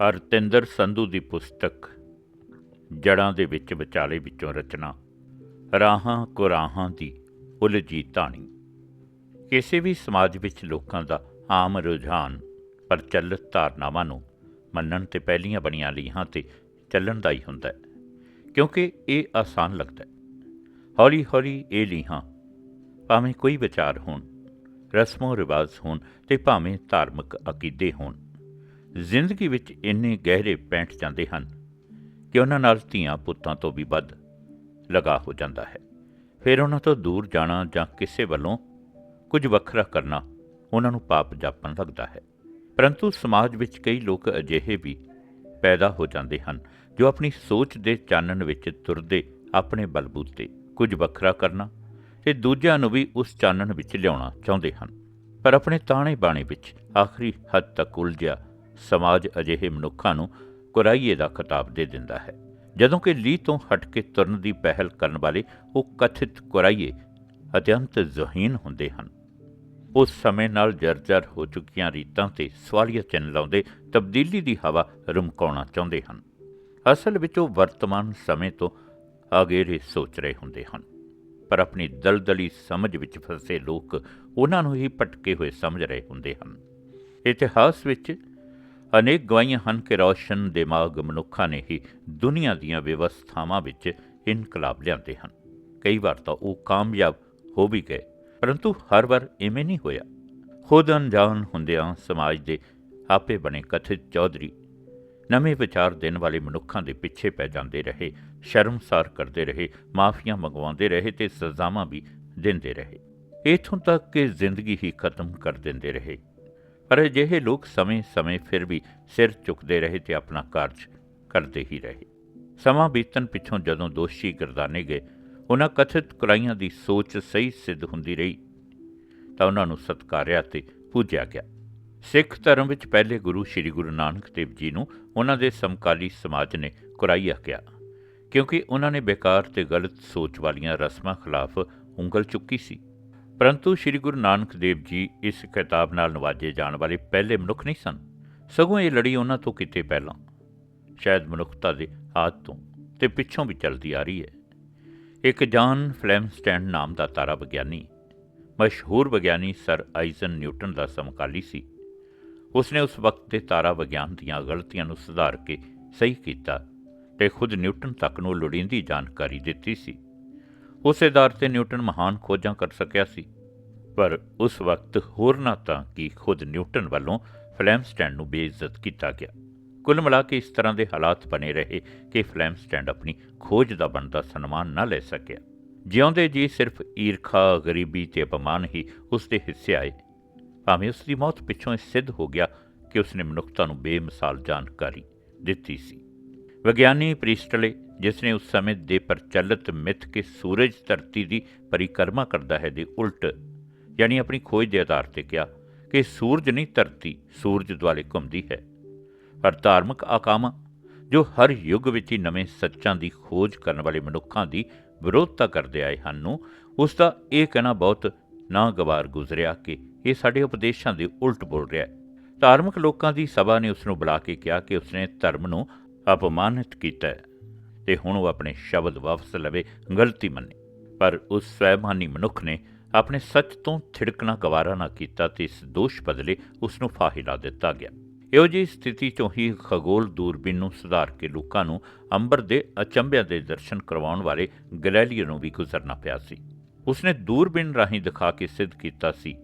ਹਰਤਿੰਦਰ ਸੰਧੂ ਦੀ ਪੁਸਤਕ ਜੜਾਂ ਦੇ ਵਿੱਚ ਵਿਚਾਲੇ ਵਿੱਚੋਂ ਰਚਨਾ, ਰਾਹਾਂ ਕੁਰਾਹਾਂ ਦੀ ਉਲਝੀ ਧਾਣੀ ਕਿਸੇ ਵੀ ਸਮਾਜ ਵਿੱਚ ਲੋਕਾਂ ਦਾ ਆਮ ਰੁਝਾਨ ਪ੍ਰਚਲਿਤ ਧਾਰਨਾਵਾਂ ਨੂੰ ਮੰਨਣ ਤੇ ਪਹਿਲੀਆਂ ਬਣੀਆਂ ਲੀਹਾਂ ਤੇ ਚੱਲਣ ਦਾ ਹੀ ਹੁੰਦਾ ਹੈ, ਕਿਉਂਕਿ ਇਹ ਆਸਾਨ ਲੱਗਦਾ ਹੈ। ਹੌਲੀ ਹੌਲੀ ਇਹ ਲੀਹਾਂ ਭਾਵੇਂ ਕੋਈ ਵਿਚਾਰ ਹੋਣ ਰਸਮੋ ਰਿਵਾਜ ਹੋਣ ਤੇ ਭਾਵੇਂ ਧਾਰਮਿਕ ਅਕੀਦੇ ਹੋਣ ਜ਼ਿੰਦਗੀ ਵਿੱਚ ਇੰਨੇ ਗਹਿਰੇ ਪੈਂਟ ਜਾਂਦੇ ਹਨ ਕਿ ਉਹਨਾਂ ਨਾਲ ਧੀਆਂ ਪੁੱਤਾਂ ਤੋਂ ਵੀ ਵੱਧ ਲਗਾ ਹੋ ਜਾਂਦਾ ਹੈ। ਫਿਰ ਉਹਨਾਂ ਤੋਂ ਦੂਰ ਜਾਣਾ ਜਾਂ ਕਿਸੇ ਵੱਲੋਂ ਕੁਝ ਵੱਖਰਾ ਕਰਨਾ ਉਹਨਾਂ ਨੂੰ ਪਾਪ ਜਾਪਣ ਲੱਗਦਾ ਹੈ। ਪਰੰਤੂ ਸਮਾਜ ਵਿੱਚ ਕਈ ਲੋਕ ਅਜਿਹੇ ਵੀ ਪੈਦਾ ਹੋ ਜਾਂਦੇ ਹਨ ਜੋ ਆਪਣੀ ਸੋਚ ਦੇ ਚਾਨਣ ਵਿੱਚ ਤੁਰਦੇ ਆਪਣੇ ਬਲਬੂਤੇ ਕੁਝ ਵੱਖਰਾ ਕਰਨਾ ਤੇ ਦੂਜਿਆਂ ਨੂੰ ਵੀ ਉਸ ਚਾਨਣ ਵਿੱਚ ਲਿਆਉਣਾ ਚਾਹੁੰਦੇ ਹਨ। ਪਰ ਆਪਣੇ ਤਾਣੇ ਬਾਣੇ ਵਿੱਚ ਆਖਰੀ ਹੱਦ ਤੱਕ ਉਲਝਿਆ ਸਮਾਜ ਅਜਿਹੇ ਮਨੁੱਖਾਂ ਨੂੰ ਕੁਰਾਈਏ ਦਾ ਖਿਤਾਬ ਦੇ ਦਿੰਦਾ ਹੈ। ਜਦੋਂ ਕਿ ਲੀ ਤੋਂ ਹਟ ਕੇ ਤੁਰਨ ਦੀ ਪਹਿਲ ਕਰਨ ਵਾਲੇ ਉਹ ਕਥਿਤ ਕੁਰਾਈਏ ਅਤਿਅੰਤ ਜ਼ਹੀਨ ਹੁੰਦੇ ਹਨ। ਉਸ ਸਮੇਂ ਨਾਲ ਜਰਜਰ ਹੋ ਚੁੱਕੀਆਂ ਰੀਤਾਂ ਤੇ ਸਵਾਲੀਆ ਚਿੰਨ੍ਹ ਲਾਉਂਦੇ ਤਬਦੀਲੀ ਦੀ ਹਵਾ ਰੁਮਕਾਉਣਾ ਚਾਹੁੰਦੇ ਹਨ। ਅਸਲ ਵਿੱਚ ਉਹ ਵਰਤਮਾਨ ਸਮੇਂ ਤੋਂ ਅਗੇਰੇ ਸੋਚ ਰਹੇ ਹੁੰਦੇ ਹਨ। ਪਰ ਆਪਣੀ ਦਲਦਲੀ ਸਮਝ ਵਿੱਚ ਫਸੇ ਲੋਕ ਉਹਨਾਂ ਨੂੰ ਹੀ ਭਟਕੇ ਹੋਏ ਸਮਝ ਰਹੇ ਹੁੰਦੇ ਹਨ। ਇਤਿਹਾਸ ਵਿੱਚ ਅਨੇਕ ਗਵਾਹੀਆਂ ਹਨ ਕਿ ਰੌਸ਼ਨ ਦਿਮਾਗ ਮਨੁੱਖਾਂ ਨੇ ਹੀ ਦੁਨੀਆ ਦੀਆਂ ਵਿਵਸਥਾਵਾਂ ਵਿੱਚ ਇਨਕਲਾਬ ਲਿਆਂਦੇ ਹਨ। ਕਈ ਵਾਰ ਤਾਂ ਉਹ ਕਾਮਯਾਬ ਹੋ ਵੀ ਗਏ, ਪਰੰਤੂ ਹਰ ਵਾਰ ਇਵੇਂ ਨਹੀਂ ਹੋਇਆ। ਖੁਦ ਅਣਜਾਣ ਹੁੰਦਿਆਂ ਸਮਾਜ ਦੇ ਆਪੇ ਬਣੇ ਕਥਿਤ ਚੌਧਰੀ ਨਵੇਂ ਵਿਚਾਰ ਦੇਣ ਵਾਲੇ ਮਨੁੱਖਾਂ ਦੇ ਪਿੱਛੇ ਪੈ ਜਾਂਦੇ ਰਹੇ, ਸ਼ਰਮਸਾਰ ਕਰਦੇ ਰਹੇ, ਮਾਫੀਆਂ ਮੰਗਵਾਉਂਦੇ ਰਹੇ ਤੇ ਸਜ਼ਾਵਾਂ ਵੀ ਦਿੰਦੇ ਰਹੇ। ਇਥੋਂ ਤੱਕ ਕਿ ਜ਼ਿੰਦਗੀ ਹੀ ਖਤਮ ਕਰ ਦਿੰਦੇ ਰਹੇ। ਪਰ ਅਜਿਹੇ ਲੋਕ ਸਮੇਂ-ਸਮੇਂ ਫਿਰ ਵੀ ਸਿਰ ਚੁੱਕਦੇ ਰਹੇ ਤੇ ਆਪਣਾ ਕਾਰਜ ਕਰਦੇ ਹੀ ਰਹੇ। ਸਮਾਂ ਬੀਤਣ ਪਿੱਛੋਂ ਜਦੋਂ ਦੋਸ਼ੀ ਗਰਦਾਨੇ ਗਏ, ਉਹਨਾਂ ਕਥਿਤ ਕੁਰਾਈਆਂ ਦੀ ਸੋਚ ਸਹੀ ਸਿੱਧ ਹੁੰਦੀ ਰਹੀ, ਤਾਂ ਉਹਨਾਂ ਨੂੰ ਸਤਕਾਰਿਆ ਤੇ ਪੂਜਿਆ ਗਿਆ। ਸਿੱਖ ਧਰਮ ਵਿੱਚ ਪਹਿਲੇ ਗੁਰੂ ਸ੍ਰੀ ਗੁਰੂ ਨਾਨਕ ਦੇਵ ਜੀ ਨੂੰ ਉਹਨਾਂ ਦੇ ਸਮਕਾਲੀ ਸਮਾਜ ਨੇ ਕੁਰਾਈਆ ਕਿਹਾ, ਕਿਉਂਕਿ ਉਹਨਾਂ ਨੇ ਬੇਕਾਰ ਤੇ ਗਲਤ ਸੋਚ ਵਾਲੀਆਂ ਰਸਮਾਂ ਖਿਲਾਫ ਉਂਗਲ ਚੁੱਕੀ ਸੀ। ਪਰੰਤੂ ਸ੍ਰੀ ਗੁਰੂ ਨਾਨਕ ਦੇਵ ਜੀ ਇਸ ਕਿਤਾਬ ਨਾਲ ਨਵਾਜੇ ਜਾਣ ਵਾਲੇ ਪਹਿਲੇ ਮਨੁੱਖ ਨਹੀਂ ਸਨ। ਸਗੋਂ ਇਹ ਲੜੀ ਉਹਨਾਂ ਤੋਂ ਕਿਤੇ ਪਹਿਲਾਂ, ਸ਼ਾਇਦ ਮਨੁੱਖਤਾ ਦੇ ਆਦ ਤੋਂ ਤੇ ਪਿੱਛੋਂ ਵੀ ਚੱਲਦੀ ਆ ਰਹੀ ਹੈ। ਇੱਕ ਜਾਨ ਫਲੈਮਸਟੈਂਡ ਨਾਮ ਦਾ ਤਾਰਾ ਵਿਗਿਆਨੀ, ਮਸ਼ਹੂਰ ਵਿਗਿਆਨੀ ਸਰ ਆਈਜ਼ਨ ਨਿਊਟਨ ਦਾ ਸਮਕਾਲੀ ਸੀ। ਉਸਨੇ ਉਸ ਵਕਤ ਦੇ ਤਾਰਾ ਵਿਗਿਆਨ ਦੀਆਂ ਗਲਤੀਆਂ ਨੂੰ ਸੁਧਾਰ ਕੇ ਸਹੀ ਕੀਤਾ ਤੇ ਖੁਦ ਨਿਊਟਨ ਤੱਕ ਨੂੰ ਲੋੜੀਂਦੀ ਜਾਣਕਾਰੀ ਦਿੱਤੀ ਸੀ। ਉਸ ਆਧਾਰ ਤੇ ਨਿਊਟਨ ਮਹਾਨ ਖੋਜਾਂ ਕਰ ਸਕਿਆ ਸੀ। ਪਰ ਉਸ ਵਕਤ ਹੋਰ ਨਾ ਤਾਂ ਕਿ ਖੁਦ ਨਿਊਟਨ ਵੱਲੋਂ ਫਲੈਮ ਸਟੈਂਡ ਨੂੰ ਬੇਇੱਜ਼ਤ ਕੀਤਾ ਗਿਆ। ਕੁੱਲ ਮਿਲਾ ਕੇ ਇਸ ਤਰ੍ਹਾਂ ਦੇ ਹਾਲਾਤ ਬਣੇ ਰਹੇ ਕਿ ਫਲੈਮ ਸਟੈਂਡ ਆਪਣੀ ਖੋਜ ਦਾ ਬਣਦਾ ਸਨਮਾਨ ਨਾ ਲੈ ਸਕਿਆ। ਜਿਉਂਦੇ ਜੀ ਸਿਰਫ ਈਰਖਾ, ਗਰੀਬੀ ਤੇ ਅਪਮਾਨ ਹੀ ਉਸ ਦੇ ਹਿੱਸੇ ਆਏ। ਭਾਵੇਂ ਉਸ ਦੀ ਮੌਤ ਪਿੱਛੋਂ ਇਹ ਸਿੱਧ ਹੋ ਗਿਆ ਕਿ ਉਸਨੇ ਮਨੁੱਖਤਾ ਨੂੰ ਬੇਮਿਸਾਲ ਜਾਣਕਾਰੀ ਦਿੱਤੀ ਸੀ। ਵਿਗਿਆਨੀ ਪ੍ਰਿਸਟਲੇ, ਜਿਸ ਨੇ ਉਸ ਸਮੇਂ ਦੇ ਪ੍ਰਚਲਿਤ ਮਿੱਥ ਕਿ ਸੂਰਜ ਧਰਤੀ ਦੀ ਪਰਿਕਰਮਾ ਕਰਦਾ ਹੈ, ਦੇ ਉਲਟ ਯਾਨੀ ਆਪਣੀ ਖੋਜ ਦੇ ਆਧਾਰ ਤੇ ਕਿਹਾ ਕਿ ਸੂਰਜ ਨਹੀਂ, ਧਰਤੀ ਸੂਰਜ ਦੁਆਲੇ ਘੁੰਮਦੀ ਹੈ। ਪਰ ਧਾਰਮਿਕ ਆਕਾਮਾਂ, ਜੋ ਹਰ ਯੁੱਗ ਵਿੱਚ ਹੀ ਨਵੇਂ ਸੱਚਾਂ ਦੀ ਖੋਜ ਕਰਨ ਵਾਲੇ ਮਨੁੱਖਾਂ ਦੀ ਵਿਰੋਧਤਾ ਕਰਦੇ ਆਏ ਹਨ ਨੂੰ, ਉਸ ਦਾ ਇਹ ਕਹਿਣਾ ਬਹੁਤ ਨਾਗਵਾਰ ਗੁਜ਼ਰਿਆ ਕਿ ਇਹ ਸਾਡੇ ਉਪਦੇਸ਼ਾਂ ਦੇ ਉਲਟ ਬੋਲ ਰਿਹਾ ਹੈ। ਧਾਰਮਿਕ ਲੋਕਾਂ ਦੀ ਸਭਾ ਨੇ ਉਸ ਨੂੰ ਬੁਲਾ ਕੇ ਕਿਹਾ ਕਿ ਉਸਨੇ ਧਰਮ ਨੂੰ ਅਪਮਾਨਿਤ ਕੀਤਾ ਹੈ ਤੇ ਹੁਣ ਉਹ ਆਪਣੇ ਸ਼ਬਦ ਵਾਪਸ ਲਵੇ, ਗਲਤੀ ਮੰਨੇ। ਪਰ ਉਸ ਸਵੈਮਾਨੀ ਮਨੁੱਖ ਨੇ ਆਪਣੇ ਸੱਚ ਤੋਂ ਥਿੜਕਣਾ ਗਵਾਰਾ ਨਾ ਕੀਤਾ ਤੇ ਇਸ ਦੋਸ਼ ਬਦਲੇ ਉਸ ਨੂੰ ਫਾਹੀ ਲਾ ਦਿੱਤਾ ਗਿਆ। ਇਹੋ ਜਿਹੀ ਸਥਿਤੀ ਚੋਂ ਹੀ ਖਗੋਲ ਦੂਰਬੀਨ ਨੂੰ ਸੁਧਾਰ ਕੇ ਲੋਕਾਂ ਨੂੰ ਅੰਬਰ ਦੇ ਅਚੰਭਿਆਂ ਦੇ ਦਰਸ਼ਨ ਕਰਵਾਉਣ ਵਾਲੇ ਗੈਲੀਲੀਓ ਨੂੰ ਵੀ ਗੁਜ਼ਰਨਾ ਪਿਆ ਸੀ। ਉਸਨੇ ਦੂਰਬੀਨ ਰਾਹੀਂ ਦਿਖਾ ਕੇ ਸਿੱਧ ਕੀਤਾ ਸੀ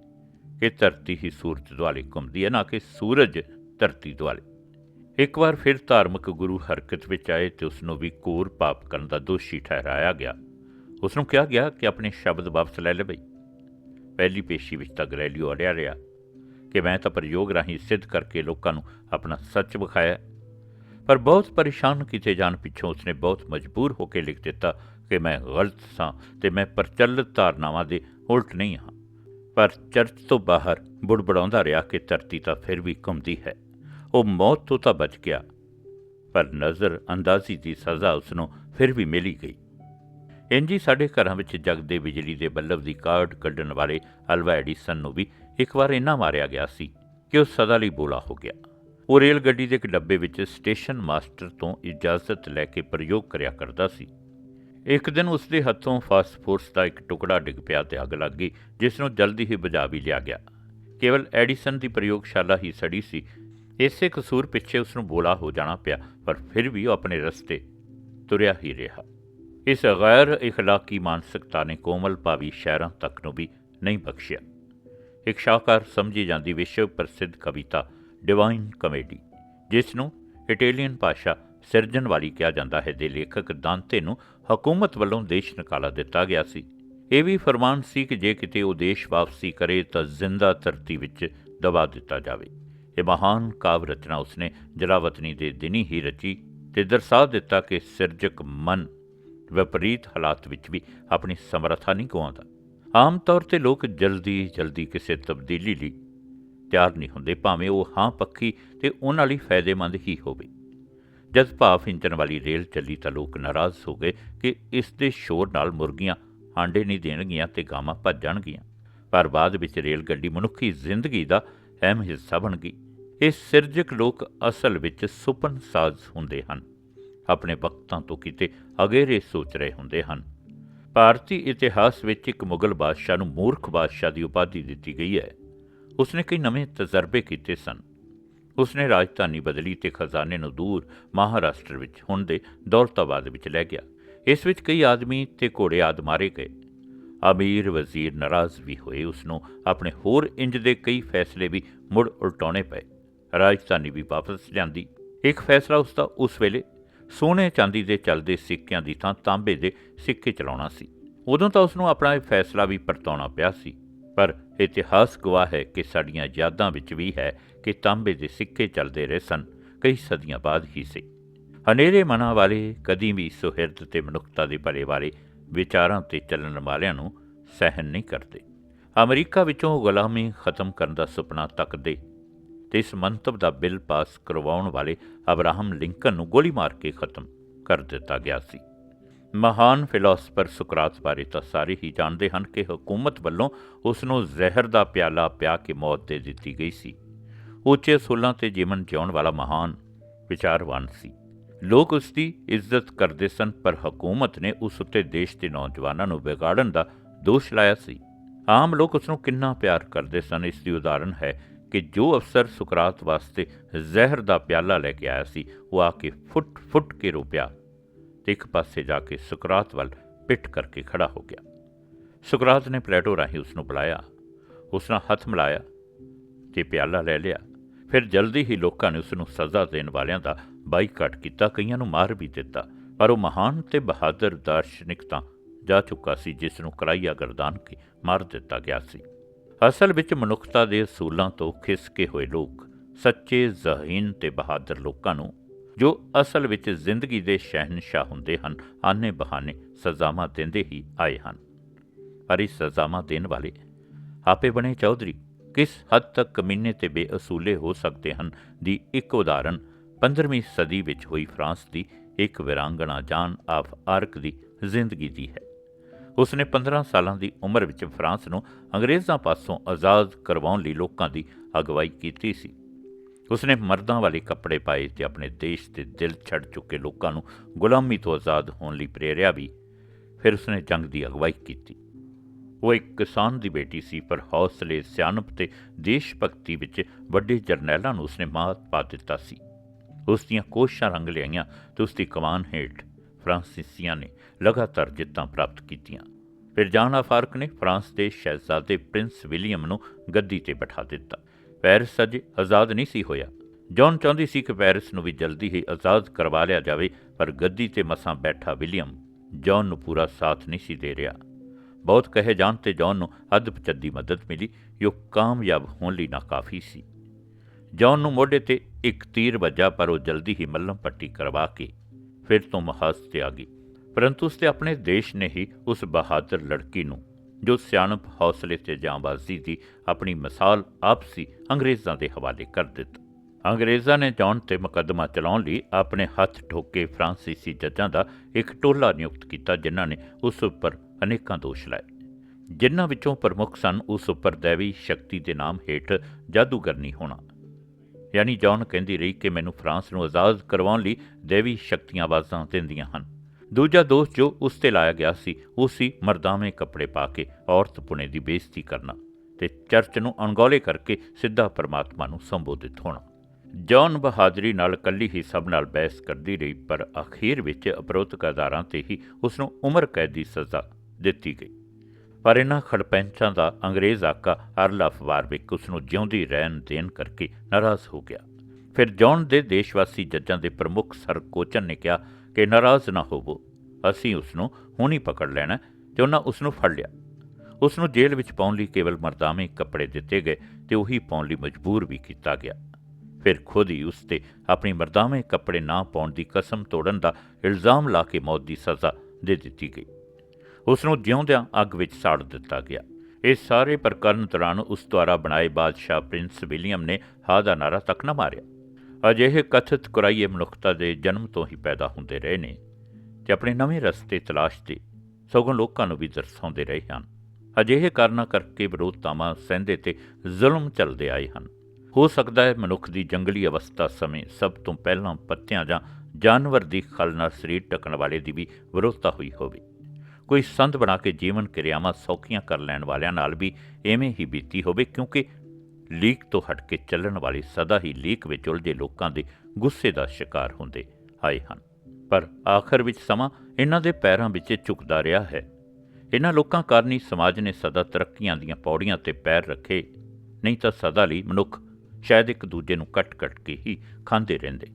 ਕਿ ਧਰਤੀ ਹੀ ਸੂਰਜ ਦੁਆਲੇ ਘੁੰਮਦੀ ਹੈ, ਨਾ ਕਿ ਸੂਰਜ ਧਰਤੀ ਦੁਆਲੇ। ਇੱਕ ਵਾਰ ਫਿਰ ਧਾਰਮਿਕ ਗੁਰੂ ਹਰਕਤ ਵਿੱਚ ਆਏ ਤੇ ਉਸ ਨੂੰ ਵੀ ਕੋਰ ਪਾਪ ਕਰਨ ਦਾ ਦੋਸ਼ੀ ਠਹਿਰਾਇਆ ਗਿਆ। ਉਸ ਨੂੰ ਕਿਹਾ ਗਿਆ ਕਿ ਆਪਣੇ ਸ਼ਬਦ ਵਾਪਸ ਲੈ ਲਵੇ ਪਹਿਲੀ ਪੇਸ਼ੀ ਵਿੱਚ ਤਾਂ ਗੈਲੀਲੀਓ ਅੜਿਆ ਰਿਹਾ ਕਿ ਮੈਂ ਤਾਂ ਪ੍ਰਯੋਗ ਰਾਹੀਂ ਸਿੱਧ ਕਰਕੇ ਲੋਕਾਂ ਨੂੰ ਆਪਣਾ ਸੱਚ ਵਿਖਾਇਆ। ਪਰ ਬਹੁਤ ਪਰੇਸ਼ਾਨ ਕੀਤੇ ਜਾਣ ਪਿੱਛੋਂ ਉਸਨੇ ਬਹੁਤ ਮਜਬੂਰ ਹੋ ਕੇ ਲਿਖ ਦਿੱਤਾ ਕਿ ਮੈਂ ਗਲਤ ਸਾਂ ਤੇ ਮੈਂ ਪ੍ਰਚਲਿਤ ਧਾਰਨਾਵਾਂ ਦੇ ਉਲਟ ਨਹੀਂ ਹਾਂ। ਪਰ ਚਰਚ ਤੋਂ ਬਾਹਰ ਬੁੜਬੜਾਉਂਦਾ ਰਿਹਾ ਕਿ ਧਰਤੀ ਤਾਂ ਫਿਰ ਵੀ ਘੁੰਮਦੀ ਹੈ। ਉਹ ਮੌਤ ਤੋਂ ਤਾਂ ਬਚ ਗਿਆ। ਪਰ ਨਜ਼ਰ ਅੰਦਾਜ਼ੀ ਦੀ ਸਜ਼ਾ ਉਸ ਨੂੰ ਫਿਰ ਵੀ ਮਿਲੀ ਗਈ। ਇੰਜੀ ਸਾਡੇ ਘਰਾਂ ਵਿੱਚ ਜਗਦੇ ਬਿਜਲੀ ਦੇ ਬੱਲਬ ਦੀ ਕਾਰਡ ਕੱਢਣ ਵਾਲੇ ਅਲਵਾ ਐਡੀਸਨ ਨੂੰ ਵੀ ਇੱਕ ਵਾਰ ਇੰਨਾ ਮਾਰਿਆ ਗਿਆ ਸੀ ਕਿ ਉਹ ਸਦਾ ਲਈ ਬੋਲਾ ਹੋ ਗਿਆ। ਉਹ ਰੇਲ ਗੱਡੀ ਦੇ ਇੱਕ ਡੱਬੇ ਵਿੱਚ ਸਟੇਸ਼ਨ ਮਾਸਟਰ ਤੋਂ ਇਜਾਜ਼ਤ ਲੈ ਕੇ ਪ੍ਰਯੋਗ ਕਰਿਆ ਕਰਦਾ ਸੀ। ਇੱਕ ਦਿਨ ਉਸ ਦੇ ਹੱਥੋਂ ਫਾਸਫੋਰਸ ਦਾ ਇੱਕ ਟੁਕੜਾ ਡਿੱਗ ਪਿਆ ਤੇ ਅੱਗ ਲੱਗ ਗਈ, ਜਿਸ ਨੂੰ ਜਲਦੀ ਹੀ ਬੁਝਾ ਵੀ ਲਿਆ ਗਿਆ। ਕੇਵਲ ਐਡੀਸਨ ਦੀ ਪ੍ਰਯੋਗਸ਼ਾਲਾ ਹੀ ਸੜੀ ਸੀ ਇਸੇ ਕਸੂਰ ਪਿੱਛੇ ਉਸ ਨੂੰ ਬੋਲਾ ਹੋ ਜਾਣਾ ਪਿਆ, ਪਰ ਫਿਰ ਵੀ ਉਹ ਆਪਣੇ ਰਸਤੇ ਤੁਰਿਆ ਹੀ ਰਿਹਾ। ਇਸ ਗੈਰ ਇਖਲਾਕੀ ਮਾਨਸਿਕਤਾ ਨੇ ਕੋਮਲ ਭਾਵੀ ਸ਼ਹਿਰਾਂ ਤੱਕ ਨੂੰ ਵੀ ਨਹੀਂ ਬਖਸ਼ਿਆ। ਇੱਕ ਸ਼ਾਹਕਾਰ ਸਮਝੀ ਜਾਂਦੀ ਵਿਸ਼ਵ ਪ੍ਰਸਿੱਧ ਕਵਿਤਾ ਡਿਵਾਈਨ ਕਮੇਡੀ ਜਿਸ ਨੂੰ ਇਟਾਲੀਅਨ ਭਾਸ਼ਾ ਸਿਰਜਣ ਵਾਲੀ ਕਿਹਾ ਜਾਂਦਾ ਹੈ ਦੇ ਲੇਖਕ ਦਾਂਤੇ ਨੂੰ ਹਕੂਮਤ ਵੱਲੋਂ ਦੇਸ਼ ਨਿਕਾਲਾ ਦਿੱਤਾ ਗਿਆ ਸੀ। ਇਹ ਵੀ ਫਰਮਾਨ ਸੀ ਕਿ ਜੇ ਕਿਤੇ ਉਹ ਦੇਸ਼ ਵਾਪਸੀ ਕਰੇ ਤਾਂ ਜ਼ਿੰਦਾ ਧਰਤੀ ਵਿੱਚ ਦਬਾ ਦਿੱਤਾ ਜਾਵੇ। ਇਹ ਮਹਾਨ ਕਾਵ ਰਚਨਾ ਉਸਨੇ ਜਲਾਵਤਨੀ ਦੇ ਦਿਨੀ ਹੀ ਰਚੀ ਤੇ ਦਰਸਾ ਦਿੱਤਾ ਕਿ ਸਿਰਜਕ ਮਨ ਵਿਪਰੀਤ ਹਾਲਾਤ ਵਿੱਚ ਵੀ ਆਪਣੀ ਸਮਰੱਥਾ ਨਹੀਂ ਗਵਾਉਂਦਾ। ਆਮ ਤੌਰ ਤੇ ਲੋਕ ਜਲਦੀ ਜਲਦੀ ਕਿਸੇ ਤਬਦੀਲੀ ਲਈ ਤਿਆਰ ਨਹੀਂ ਹੁੰਦੇ, ਭਾਵੇਂ ਉਹ ਹਾਂ ਪੱਕੀ ਤੇ ਉਹਨਾਂ ਲਈ ਫਾਇਦੇਮੰਦ ਹੀ ਹੋਵੇ। ਜਦ ਭਾਫ ਇੰਜਨ ਵਾਲੀ ਰੇਲ ਚੱਲੀ ਤਾਂ ਲੋਕ ਨਾਰਾਜ਼ ਹੋ ਗਏ ਕਿ ਇਸ ਦੇ ਸ਼ੋਰ ਨਾਲ ਮੁਰਗੀਆਂ ਆਂਡੇ ਨਹੀਂ ਦੇਣਗੀਆਂ ਤੇ ਗਾਵਾਂ ਭੱਜ ਜਾਣਗੀਆਂ। ਪਰ ਬਾਅਦ ਵਿੱਚ ਰੇਲ ਗੱਡੀ ਮਨੁੱਖੀ ਜ਼ਿੰਦਗੀ ਦਾ ਅਹਿਮ ਹਿੱਸਾ ਬਣ ਗਈ। ਇਹ ਸਿਰਜਕ ਲੋਕ ਅਸਲ ਵਿੱਚ ਸੁਪਨ ਸਾਜ਼ ਹੁੰਦੇ ਹਨ। ਆਪਣੇ ਵਕਤਾਂ ਤੋਂ ਕਿਤੇ ਅਗੇਰੇ ਸੋਚ ਰਹੇ ਹੁੰਦੇ ਹਨ। ਭਾਰਤੀ ਇਤਿਹਾਸ ਵਿੱਚ ਇੱਕ ਮੁਗਲ ਬਾਦਸ਼ਾਹ ਨੂੰ ਮੂਰਖ ਬਾਦਸ਼ਾਹ ਦੀ ਉਪਾਧੀ ਦਿੱਤੀ ਗਈ ਹੈ। ਉਸਨੇ ਕਈ ਨਵੇਂ ਤਜਰਬੇ ਕੀਤੇ ਸਨ। ਉਸਨੇ ਰਾਜਧਾਨੀ ਬਦਲੀ ਤੇ ਖਜ਼ਾਨੇ ਨੂੰ ਦੂਰ ਮਹਾਰਾਸ਼ਟਰ ਵਿੱਚ ਹੁਣ ਦੇ ਦੌਲਤਾਬਾਦ ਵਿੱਚ ਲੈ ਗਿਆ। ਇਸ ਵਿੱਚ ਕਈ ਆਦਮੀ ਤੇ ਘੋੜੇ ਆਦ ਮਾਰੇ ਗਏ। ਅਮੀਰ ਵਜ਼ੀਰ ਨਾਰਾਜ਼ ਵੀ ਹੋਏ। ਉਸ ਨੂੰ ਆਪਣੇ ਹੋਰ ਇੰਜ ਦੇ ਕਈ ਫੈਸਲੇ ਵੀ ਮੁੜ ਉਲਟਾਉਣੇ ਪਏ। ਰਾਜਧਾਨੀ ਵੀ ਵਾਪਸ ਲਿਆਂਦੀ। ਇੱਕ ਫੈਸਲਾ ਉਸ ਦਾ ਉਸ ਵੇਲੇ ਸੋਨੇ ਚਾਂਦੀ ਦੇ ਚੱਲਦੇ ਸਿੱਕਿਆਂ ਦੀ ਥਾਂ ਤਾਂਬੇ ਦੇ ਸਿੱਕੇ ਚਲਾਉਣਾ ਸੀ। ਉਦੋਂ ਤਾਂ ਉਸ ਨੂੰ ਆਪਣਾ ਇਹ ਫੈਸਲਾ ਵੀ ਪਰਤਾਉਣਾ ਪਿਆ ਸੀ। ਪਰ ਇਤਿਹਾਸ ਗਵਾਹ ਹੈ ਕਿ ਸਾਡੀਆਂ ਯਾਦਾਂ ਵਿੱਚ ਵੀ ਹੈ ਕਿ ਤਾਂਬੇ ਦੇ ਸਿੱਕੇ ਚੱਲਦੇ ਰਹੇ ਸਨ, ਕਈ ਸਦੀਆਂ ਬਾਅਦ ਹੀ ਸੀ। ਹਨੇਰੇ ਮਨਾਂ ਵਾਲੇ ਕਦੀ ਵੀ ਸੁਹਿਰਦ ਤੇ ਮਨੁੱਖਤਾ ਦੇ ਭਲੇ ਵਾਲੇ ਵਿਚਾਰਾਂ ਤੇ ਚੱਲਣ ਵਾਲਿਆਂ ਨੂੰ ਸਹਿਨ ਨਹੀਂ ਕਰਦੇ। ਅਮਰੀਕਾ ਵਿੱਚੋਂ ਗੁਲਾਮੀ ਖਤਮ ਕਰਨ ਦਾ ਸੁਪਨਾ ਤੱਕਦੇ ਤੇ ਇਸ ਮੰਤਵ ਦਾ ਬਿੱਲ ਪਾਸ ਕਰਵਾਉਣ ਵਾਲੇ ਅਬਰਾਹਮ ਲਿੰਕਨ ਨੂੰ ਗੋਲੀ ਮਾਰ ਕੇ ਖਤਮ ਕਰ ਦਿੱਤਾ ਗਿਆ ਸੀ। ਮਹਾਨ ਫਿਲਾਸਫਰ ਸੁਕਰਾਤ ਬਾਰੇ ਤਾਂ ਸਾਰੇ ਹੀ ਜਾਣਦੇ ਹਨ ਕਿ ਹਕੂਮਤ ਵੱਲੋਂ ਉਸ ਨੂੰ ਜ਼ਹਿਰ ਦਾ ਪਿਆਲਾ ਪਿਆ ਕੇ ਮੌਤ ਦੇ ਦਿੱਤੀ ਗਈ ਸੀ। ਉੱਚੇ ਸੁਲਾਂ ਤੇ ਜੀਵਨ ਜਿਉਣ ਵਾਲਾ ਮਹਾਨ ਵਿਚਾਰਵਾਨ ਸੀ। ਲੋਕ ਉਸ ਦੀ ਇੱਜ਼ਤ ਕਰਦੇ ਸਨ, ਪਰ ਹਕੂਮਤ ਨੇ ਉਸ ਉੱਤੇ ਦੇਸ਼ ਦੇ ਨੌਜਵਾਨਾਂ ਨੂੰ ਵਿਗਾੜਨ ਦਾ ਦੋਸ਼ ਲਾਇਆ ਸੀ। ਆਮ ਲੋਕ ਉਸ ਨੂੰ ਕਿੰਨਾ ਪਿਆਰ ਕਰਦੇ ਸਨ, ਇਸ ਦੀ ਉਦਾਹਰਨ ਹੈ ਕਿ ਜੋ ਅਫਸਰ ਸੁਕਰਾਤ ਵਾਸਤੇ ਜ਼ਹਿਰ ਦਾ ਪਿਆਲਾ ਲੈ ਕੇ ਆਇਆ ਸੀ, ਉਹ ਆ ਕੇ ਫੁੱਟ ਫੁੱਟ ਕੇ ਰੋ ਪਿਆ ਤੇ ਇੱਕ ਪਾਸੇ ਜਾ ਕੇ ਸੁਕਰਾਤ ਵੱਲ ਪਿੱਠ ਕਰਕੇ ਖੜਾ ਹੋ ਗਿਆ। ਸੁਕਰਾਤ ਨੇ ਪਲੇਟੋ ਰਾਹੀਂ ਉਸ ਨੂੰ ਬੁਲਾਇਆ। ਉਸ ਨਾਲ ਹੱਥ ਮਿਲਾਇਆ ਤੇ ਪਿਆਲਾ ਲੈ ਲਿਆ। ਫਿਰ ਜਲਦੀ ਹੀ ਲੋਕਾਂ ਨੇ ਉਸ ਨੂੰ ਸਜ਼ਾ ਦੇਣ ਵਾਲਿਆਂ ਦਾ ਬਾਈਕਾਟ ਕੀਤਾ, ਕਈਆਂ ਨੂੰ ਮਾਰ ਵੀ ਦਿੱਤਾ, ਪਰ ਉਹ ਮਹਾਨ ਤੇ ਬਹਾਦਰ ਦਾਰਸ਼ਨਿਕ ਤਾਂ ਜਾ ਚੁੱਕਾ ਸੀ, ਜਿਸ ਨੂੰ ਕਰਾਈਆ ਗਰਦਾਨ ਕੇ ਮਾਰ ਦਿੱਤਾ ਗਿਆ ਸੀ। ਅਸਲ ਵਿੱਚ ਮਨੁੱਖਤਾ ਦੇ ਅਸੂਲਾਂ ਤੋਂ ਖਿਸਕੇ ਹੋਏ ਲੋਕ ਸੱਚੇ ਜ਼ਹੀਨ ਤੇ ਬਹਾਦਰ ਲੋਕਾਂ ਨੂੰ, ਜੋ ਅਸਲ ਵਿੱਚ ਜ਼ਿੰਦਗੀ ਦੇ ਸ਼ਹਿਨशाह ਹੁੰਦੇ ਹਨ ਆਨੇ ਬਹਾਨੇ ਸਜ਼ਾਵਾਂ ਦਿੰਦੇ ਹੀ ਆਏ ਹਨ। ਪਰ ਇਸ ਸਜ਼ਾਵਾਂ ਦੇਣ ਵਾਲੇ ਆਪੇ ਬਣੇ ਚੌਧਰੀ, ਕਿਸ ਹੱਦ ਤੱਕ ਕਮੀਨੇ ਤੇ ਬੇਅਸੂਲੇ ਹੋ ਸਕਦੇ ਹਨ ਦੀ ਇੱਕ ਉਦਾਹਰਣ 15ਵੀਂ ਸਦੀ ਵਿੱਚ ਹੋਈ ਫਰਾਂਸ ਦੀ ਇੱਕ ਵਿਰਾਂਗਣਾ ਜਾਨ ਆਫ ਆਰਕ ਦੀ ਜ਼ਿੰਦਗੀ ਦੀ ਹੈ। ਉਸ ਨੇ 15 ਸਾਲਾਂ ਦੀ ਉਮਰ ਵਿੱਚ ਫਰਾਂਸ ਨੂੰ ਅੰਗਰੇਜ਼ਾਂ ਪਾਸੋਂ ਆਜ਼ਾਦ ਕਰਵਾਉਣ ਲਈ ਲੋਕਾਂ ਦੀ ਅਗਵਾਈ ਕੀਤੀ ਸੀ। ਉਸਨੇ ਮਰਦਾਂ ਵਾਲੇ ਕੱਪੜੇ ਪਾਏ ਤੇ ਆਪਣੇ ਦੇਸ਼ ਦੇ ਦਿਲ ਛੱਡ ਚੁੱਕੇ ਲੋਕਾਂ ਨੂੰ ਗੁਲਾਮੀ ਤੋਂ ਆਜ਼ਾਦ ਹੋਣ ਲਈ ਪ੍ਰੇਰਿਆ ਵੀ ਫਿਰ ਉਸਨੇ ਜੰਗ ਦੀ ਅਗਵਾਈ ਕੀਤੀ। ਉਹ ਇੱਕ ਕਿਸਾਨ ਦੀ ਬੇਟੀ ਸੀ, ਪਰ ਹੌਸਲੇ, ਸਿਆਣਪ ਤੇ ਦੇਸ਼ ਭਗਤੀ ਵਿੱਚ ਵੱਡੇ ਜਰਨੈਲਾਂ ਨੂੰ ਉਸਨੇ ਮਾਤ ਪਾ ਦਿੱਤਾ ਸੀ। ਉਸ ਦੀਆਂ ਕੋਸ਼ਿਸ਼ਾਂ ਰੰਗ ਲਿਆਈਆਂ ਤੇ ਉਸ ਦੀ ਕਮਾਨ ਹੇਠ ਫਰਾਂਸੀਸੀਆਂ ਨੇ ਲਗਾਤਾਰ ਜਿੱਤਾਂ ਪ੍ਰਾਪਤ ਕੀਤੀਆਂ। ਫਿਰ ਜਾਨ ਅਫਾਰਕ ਨੇ ਫਰਾਂਸ ਦੇ ਸ਼ਹਿਜ਼ਾਦੇ ਪ੍ਰਿੰਸ ਵਿਲੀਅਮ ਨੂੰ ਗੱਦੀ ਤੇ ਬਿਠਾ ਦਿੱਤਾ। ਪੈਰਿਸ ਅਜੇ ਆਜ਼ਾਦ ਨਹੀਂ ਸੀ ਹੋਇਆ। ਜੌਨ ਚਾਹੁੰਦੀ ਸੀ ਕਿ ਪੈਰਿਸ ਨੂੰ ਵੀ ਜਲਦੀ ਹੀ ਆਜ਼ਾਦ ਕਰਵਾ ਲਿਆ ਜਾਵੇ, ਪਰ ਗੱਦੀ ਤੇ ਮਸਾਂ ਬੈਠਾ ਵਿਲੀਅਮ ਜੌਨ ਨੂੰ ਪੂਰਾ ਸਾਥ ਨਹੀਂ ਸੀ ਦੇ ਰਿਹਾ। ਬਹੁਤ ਕਹੇ ਜਾਣ ਤੇ ਜੌਨ ਨੂੰ ਅੱਧ ਪਚੱਦੀ ਮਦਦ ਮਿਲੀ ਜੋ ਕਾਮਯਾਬ ਹੋਣ ਲਈ ਨਾਕਾਫੀ ਸੀ। ਜੌਨ ਨੂੰ ਮੋਢੇ ਤੇ ਇੱਕ ਤੀਰ ਵੱਜਾ, ਪਰ ਉਹ ਜਲਦੀ ਹੀ ਮੱਲਮ ਪੱਟੀ ਕਰਵਾ ਕੇ ਫਿਰ ਤੋਂ ਮਹਾਸ ਤੇ ਆ ਗਈ। ਪਰੰਤੂ ਉਸਦੇ ਆਪਣੇ ਦੇਸ਼ ਨੇ ਹੀ ਉਸ ਬਹਾਦਰ ਲੜਕੀ ਨੂੰ, ਜੋ ਸਿਆਣਪ ਹੌਸਲੇ ਤੇ ਜਾਂਬਾਜ਼ੀ ਦੀ ਆਪਣੀ ਮਿਸਾਲ ਆਪਸੀ ਅੰਗਰੇਜ਼ਾਂ ਦੇ ਹਵਾਲੇ ਕਰ ਦਿੱਤਾ। ਅੰਗਰੇਜ਼ਾਂ ਨੇ ਜੌਨ ਤੇ ਮੁਕੱਦਮਾ ਚਲਾਉਣ ਲਈ ਆਪਣੇ ਹੱਥ ਠੋਕੇ ਫਰਾਂਸੀਸੀ ਜੱਜਾਂ ਦਾ ਇੱਕ ਟੋਲਾ ਨਿਯੁਕਤ ਕੀਤਾ, ਜਿਨ੍ਹਾਂ ਨੇ ਉਸ ਉੱਪਰ ਅਨੇਕਾਂ ਦੋਸ਼ ਲਾਏ। ਜਿਨ੍ਹਾਂ ਵਿੱਚੋਂ ਪ੍ਰਮੁੱਖ ਸਨ ਉਸ ਉੱਪਰ ਦੇਵੀ ਸ਼ਕਤੀ ਦੇ ਨਾਮ ਹੇਠ ਜਾਦੂਗਰਨੀ ਹੋਣਾ। ਯਾਨੀ ਜੌਨ ਕਹਿੰਦੀ ਰਹੀ ਕਿ ਮੈਨੂੰ ਫਰਾਂਸ ਨੂੰ ਆਜ਼ਾਦ ਕਰਵਾਉਣ ਲਈ ਦੇਵੀ ਸ਼ਕਤੀਆਂ ਆਵਾਜ਼ਾਂ ਦਿੰਦੀਆਂ ਹਨ। ਦੂਜਾ ਦੋਸ਼ ਜੋ ਉਸ ਤੇ ਲਾਇਆ ਗਿਆ ਸੀ, ਉਹ ਸੀ ਮਰਦਾਵੇਂ ਕੱਪੜੇ ਪਾ ਕੇ ਔਰਤ ਪੁਣੇ ਦੀ ਬੇਇੱਜ਼ਤੀ ਕਰਨਾ ਤੇ ਚਰਚ ਨੂੰ ਅਣਗੌਲੇ ਕਰਕੇ ਸਿੱਧਾ ਪਰਮਾਤਮਾ ਨੂੰ ਸੰਬੋਧਿਤ ਹੋਣਾ। ਜੌਨ ਬਹਾਦਰੀ ਨਾਲ ਕੱਲੀ ਹੀ ਸਭ ਨਾਲ ਬਹਿਸ ਕਰਦੀ ਰਹੀ, ਪਰ ਅਖੀਰ ਵਿੱਚ ਅਪਰੋਤਕ ਆਧਾਰਾਂ ਤੇ ਹੀ ਉਸ ਨੂੰ ਉਮਰ ਕੈਦ ਦੀ ਸਜ਼ਾ ਦਿੱਤੀ ਗਈ। ਪਰ ਇਹਨਾਂ ਖੜਪੈਂਚਾਂ ਦਾ ਅੰਗਰੇਜ਼ ਆਕਾ ਅਰਲਫ ਵਾਰਵਿਕ ਉਸ ਨੂੰ ਜਿਉਂਦੀ ਰਹਿਣ ਦੇਣ ਕਰਕੇ ਨਾਰਾਜ਼ ਹੋ ਗਿਆ। ਫਿਰ ਜੌਨ ਦੇ ਦੇਸ਼ਵਾਸੀ ਜੱਜਾਂ ਦੇ ਪ੍ਰਮੁੱਖ ਸਰ ਕੋਚਨ ਨੇ ਕਿਹਾ ਕਿ ਨਾਰਾਜ਼ ਨਾ ਹੋਵੋ। ਅਸੀਂ ਉਸ ਨੂੰ ਹੁਣੀ ਪਕੜ ਲੈਣਾ ਤੇ ਉਹਨਾਂ ਉਸ ਨੂੰ ਫੜ ਲਿਆ। ਉਸ ਨੂੰ ਜੇਲ੍ਹ ਵਿੱਚ ਪਾਉਣ ਲਈ ਕੇਵਲ ਮਰਦਾਵੇਂ ਕੱਪੜੇ ਦਿੱਤੇ ਗਏ ਤੇ ਉਹੀ ਪਾਉਣ ਲਈ ਮਜਬੂਰ ਵੀ ਕੀਤਾ ਗਿਆ। ਫਿਰ ਖੁਦ ਹੀ ਉਸ ਤੇ ਆਪਣੀ ਮਰਦਾਵੇਂ ਕੱਪੜੇ ਨਾ ਪਾਉਣ ਦੀ ਕਸਮ ਤੋੜਨ ਦਾ ਇਲਜ਼ਾਮ ਲਾ ਕੇ ਮੌਤ ਦੀ ਸਜ਼ਾ ਦੇ ਦਿੱਤੀ ਗਈ। ਉਸ ਨੂੰ ਜਿਉਂਦਿਆਂ ਅੱਗ ਵਿੱਚ ਸਾੜ ਦਿੱਤਾ ਗਿਆ। ਇਸ ਸਾਰੇ ਪ੍ਰਕਰਨ ਦੌਰਾਨ ਉਸ ਦੁਆਰਾ ਬਣਾਏ ਬਾਦਸ਼ਾਹ ਪ੍ਰਿੰਸ ਵਿਲੀਅਮ ਨੇ ਹਾ ਦਾ ਨਾਰਾ ਤੱਕ ਨਾ ਮਾਰਿਆ। ਅਜਿਹੇ ਕਥਿਤ ਕੁਰਾਈਏ ਮਨੁੱਖਤਾ ਦੇ ਜਨਮ ਤੋਂ ਹੀ ਪੈਦਾ ਹੁੰਦੇ ਰਹੇ ਨੇ ਤੇ ਆਪਣੇ ਨਵੇਂ ਰਸਤੇ ਤਲਾਸ਼ਦੇ ਸਗੋਂ ਲੋਕਾਂ ਨੂੰ ਵੀ ਦਰਸਾਉਂਦੇ ਰਹੇ ਹਨ। ਅਜਿਹੇ ਕਾਰਨਾਂ ਕਰਕੇ ਵਿਰੋਧਤਾਵਾਂ ਸਹਿੰਦੇ ਤੇ ਜ਼ੁਲਮ ਚੱਲਦੇ ਆਏ ਹਨ। ਹੋ ਸਕਦਾ ਹੈ ਮਨੁੱਖ ਦੀ ਜੰਗਲੀ ਅਵਸਥਾ ਸਮੇਂ ਸਭ ਤੋਂ ਪਹਿਲਾਂ ਪੱਤਿਆਂ ਜਾਂ ਜਾਨਵਰ ਦੀ ਖਲ ਨਾਲ ਸਰੀਰ ਢਕਣ ਵਾਲੇ ਦੀ ਵੀ ਵਿਰੋਧਤਾ ਹੋਈ ਹੋਵੇ। ਕੋਈ ਸੰਦ ਬਣਾ ਕੇ ਜੀਵਨ ਕਿਰਿਆਵਾਂ ਸੌਖੀਆਂ ਕਰ ਲੈਣ ਵਾਲਿਆਂ ਨਾਲ ਵੀ ਐਵੇਂ ਹੀ ਬੀਤੀ ਹੋਵੇ ਕਿਉਂਕਿ ਲੀਕ ਤੋਂ ਹਟ ਕੇ ਚੱਲਣ ਵਾਲੇ ਸਦਾ ਹੀ ਲੀਕ ਵਿੱਚ ਉਲਝੇ ਲੋਕਾਂ ਦੇ ਗੁੱਸੇ ਦਾ ਸ਼ਿਕਾਰ ਹੁੰਦੇ ਆਏ ਹਨ। ਪਰ ਆਖਰ ਵਿੱਚ ਸਮਾਂ ਇਹਨਾਂ ਦੇ ਪੈਰਾਂ ਵਿੱਚ ਝੁਕਦਾ ਰਿਹਾ ਹੈ। ਇਹਨਾਂ ਲੋਕਾਂ ਕਾਰਨ ਹੀ ਸਮਾਜ ਨੇ ਸਦਾ ਤਰੱਕੀਆਂ ਦੀਆਂ ਪੌੜੀਆਂ ਤੇ ਪੈਰ ਰੱਖੇ, ਨਹੀਂ ਤਾਂ ਸਦਾ ਲਈ ਮਨੁੱਖ ਸ਼ਾਇਦ ਇੱਕ ਦੂਜੇ ਨੂੰ ਕੱਟ-ਕੱਟ ਕੇ ਹੀ ਖਾਂਦੇ ਰਹਿੰਦੇ।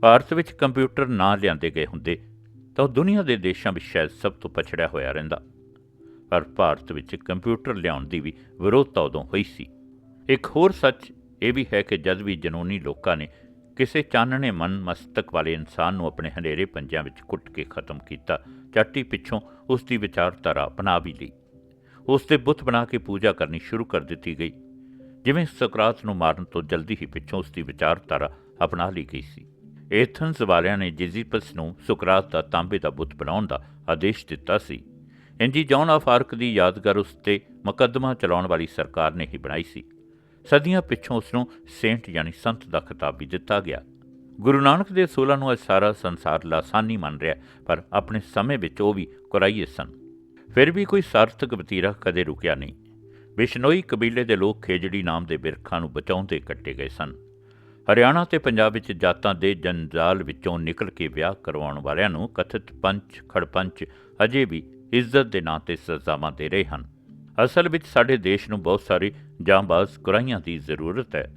ਭਾਰਤ ਵਿੱਚ ਕੰਪਿਊਟਰ ਨਾ ਲਿਆਂਦੇ ਗਏ ਹੁੰਦੇ ਤਾਂ ਉਹ ਦੁਨੀਆ ਦੇ ਦੇਸ਼ਾਂ ਵਿੱਚ ਸ਼ਾਇਦ ਸਭ ਤੋਂ ਪਛੜਿਆ ਹੋਇਆ ਰਹਿੰਦਾ। ਪਰ ਭਾਰਤ ਵਿੱਚ ਕੰਪਿਊਟਰ ਲਿਆਉਣ ਦੀ ਵੀ ਵਿਰੋਧਤਾ ਉਦੋਂ ਹੋਈ ਸੀ ਇੱਕ ਹੋਰ ਸੱਚ ਇਹ ਵੀ ਹੈ ਕਿ ਜਦ ਵੀ ਜਨੂਨੀ ਲੋਕਾਂ ਨੇ ਕਿਸੇ ਚਾਨਣੇ ਮਨ ਮਸਤਕ ਵਾਲੇ ਇਨਸਾਨ ਨੂੰ ਆਪਣੇ ਹਨੇਰੇ ਪੰਜਿਆਂ ਵਿੱਚ ਕੁੱਟ ਕੇ ਖਤਮ ਕੀਤਾ, ਚਾਟੀ ਪਿੱਛੋਂ ਉਸ ਦੀ ਵਿਚਾਰਧਾਰਾ ਅਪਣਾ ਵੀ ਲਈ। ਉਸ ਦੇ ਬੁੱਤ ਬਣਾ ਕੇ ਪੂਜਾ ਕਰਨੀ ਸ਼ੁਰੂ ਕਰ ਦਿੱਤੀ ਗਈ। ਜਿਵੇਂ ਸੁਕਰਾਤ ਨੂੰ ਮਾਰਨ ਤੋਂ ਜਲਦੀ ਹੀ ਪਿੱਛੋਂ ਉਸ ਦੀ ਵਿਚਾਰਧਾਰਾ ਅਪਣਾ ਲਈ ਗਈ ਸੀ। ਐਥਨਸ ਵਾਲਿਆਂ ਨੇ ਜਿਜ਼ੀਪਸ ਨੂੰ ਸੁਕਰਾਤ ਦਾ ਤਾਂਬੇ ਦਾ ਬੁੱਤ ਬਣਾਉਣ ਦਾ ਆਦੇਸ਼ ਦਿੱਤਾ ਸੀ। ਇੰਜੀ ਜੌਨ ਆਫ ਆਰਕ ਦੀ ਯਾਦਗਾਰ ਉਸ ਤੇ ਮੁਕੱਦਮਾ ਚਲਾਉਣ ਵਾਲੀ ਸਰਕਾਰ ਨੇ ਹੀ ਬਣਾਈ ਸੀ। ਸਦੀਆਂ ਪਿੱਛੋਂ ਉਸ ਨੂੰ ਸੇਂਟ ਯਾਨੀ ਸੰਤ ਦਾ ਖਿਤਾਬ ਵੀ ਦਿੱਤਾ ਗਿਆ। ਗੁਰੂ ਨਾਨਕ ਦੇ ਅਸੂਲਾਂ ਨੂੰ ਅੱਜ ਸਾਰਾ ਸੰਸਾਰ ਲਾਸਾਨੀ ਮੰਨ ਰਿਹਾ ਪਰ ਆਪਣੇ ਸਮੇਂ ਵਿੱਚ ਉਹ ਵੀ ਕੁਰਾਈਏ ਸਨ। ਫਿਰ ਵੀ ਕੋਈ ਸਾਰਥਕ ਵਤੀਰਾ ਕਦੇ ਰੁਕਿਆ ਨਹੀਂ। ਬਿਸ਼ਨੋਈ ਕਬੀਲੇ ਦੇ ਲੋਕ ਖੇਜੜੀ ਨਾਮ ਦੇ ਬਿਰਖਾਂ ਨੂੰ ਬਚਾਉਂਦੇ ਕੱਟੇ ਗਏ ਸਨ। ਹਰਿਆਣਾ ਤੇ ਪੰਜਾਬ ਵਿੱਚ ਜਾਤਾਂ ਦੇ ਜੰਜਾਲ ਵਿੱਚੋਂ ਨਿਕਲ ਕੇ ਵਿਆਹ ਕਰਵਾਉਣ ਵਾਲਿਆਂ ਨੂੰ ਕਥਿਤ ਪੰਚ ਖੜਪੰਚ ਅਜੇ ਵੀ ਇੱਜ਼ਤ ਦੇ ਨਾਂ ਤੇ ਸਜ਼ਾਵਾਂ ਦੇ ਰਹੇ ਹਨ। ਅਸਲ ਵਿੱਚ ਸਾਡੇ ਦੇਸ਼ ਨੂੰ ਬਹੁਤ ਸਾਰੇ ਜਾਂਬਾਜ਼ ਕੁਰਾਈਆਂ ਦੀ ਜ਼ਰੂਰਤ ਹੈ,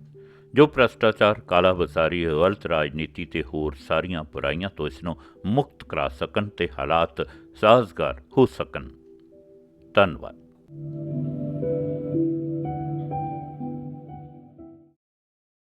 ਜੋ ਭ੍ਰਸ਼ਟਾਚਾਰ ਕਾਲਾ ਬਾਜ਼ਾਰੀ ਗਲਤ ਰਾਜਨੀਤੀ ਤੇ ਹੋਰ ਸਾਰੀਆਂ ਬੁਰਾਈਆਂ ਤੋਂ ਇਸ ਨੂੰ ਮੁਕਤ ਕਰਾ ਸਕਣ ਤੇ ਹਾਲਾਤ ਸਾਜ਼ਗਾਰ ਹੋ ਸਕਣ। ਧੰਨਵਾਦ।